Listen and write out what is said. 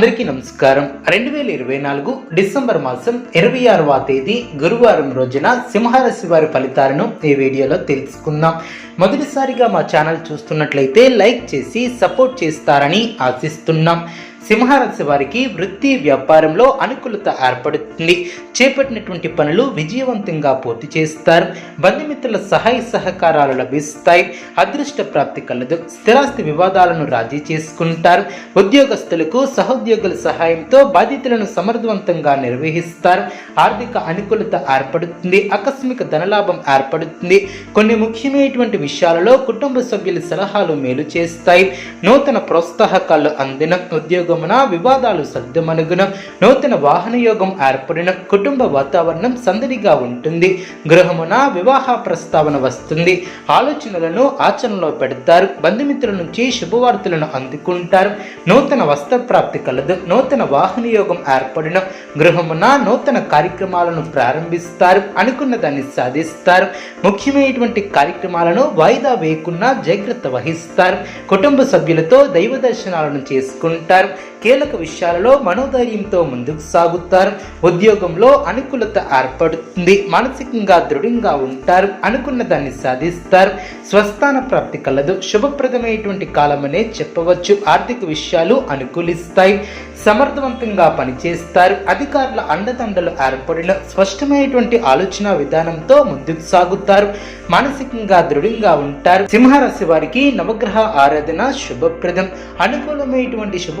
అందరికీ నమస్కారం. రెండు వేల ఇరవై నాలుగు డిసెంబర్ మాసం ఇరవై ఆరవ తేదీ గురువారం రోజున సింహరాశి వారి ఫలితాలను ఈ వీడియోలో తెలుసుకుందాం. మొదటిసారిగా మా ఛానల్ చూస్తున్నట్లయితే లైక్ చేసి సపోర్ట్ చేస్తారని ఆశిస్తున్నాం. సింహరాశి వారికి వృత్తి వ్యాపారంలో అనుకూలత ఏర్పడుతుంది. చేపట్టినటువంటి పనులు విజయవంతంగా పూర్తి చేస్తారు. బంధుమిత్రుల సహాయ సహకారాలు లభిస్తాయి. అదృష్ట ప్రాప్తి కలదు. స్థిరాస్తి వివాదాలను రాజీ చేసుకుంటారు. ఉద్యోగస్తులకు సహోద్యోగుల సహాయంతో బాధ్యతలను సమర్థవంతంగా నిర్వహిస్తారు. ఆర్థిక అనుకూలత ఏర్పడుతుంది. ఆకస్మిక ధనలాభం ఏర్పడుతుంది. కొన్ని ముఖ్యమైనటువంటి విషయాలలో కుటుంబ సభ్యుల సలహాలు మేలు చేస్తాయి. నూతన ప్రోత్సాహకాలు అందిన యోగమున వివాదాలు సర్దుమనుగున నూతన వాహన యోగం ఏర్పడిన కుటుంబ వాతావరణం సందడిగా ఉంటుంది. గృహమున వివాహ ప్రస్తావన వస్తుంది. ఆలోచనలను ఆచరణలో పెడతారు. బంధుమిత్రుల నుంచి శుభవార్తలను అందుకుంటారు. నూతన వస్త్ర ప్రాప్తి కలదు. నూతన వాహన యోగం ఏర్పడిన గృహమున నూతన కార్యక్రమాలను ప్రారంభిస్తారు. అనుకున్న దాన్ని సాధిస్తారు. ముఖ్యమైనటువంటి కార్యక్రమాలను వాయిదా వేయకుండా జాగ్రత్త వహిస్తారు. కుటుంబ సభ్యులతో దైవ దర్శనాలను చేసుకుంటారు. కీలక విషయాలలో మనోధైర్యంతో ముందుకు సాగుతారు. ఉద్యోగంలో అనుకూలత ఏర్పడుతుంది. మానసికంగా దృఢంగా ఉంటారు. అనుకున్న దాన్ని సాధిస్తారు. స్వస్థాన ప్రాప్తి కలదు. శుభప్రదమైనటువంటి కాలమనే చెప్పవచ్చు. ఆర్థిక విషయాలు అనుకూలిస్తాయి. సమర్థవంతంగా పనిచేస్తారు. అధికారుల అండదండలు ఏర్పడిన స్పష్టమైనటువంటి ఆలోచన విధానంతో ముందుకు సాగుతారు. మానసికంగా దృఢంగా ఉంటారు. సింహరాశి వారికి నవగ్రహ ఆరాధన శుభప్రదం. అనుకూలమైనటువంటి శుభ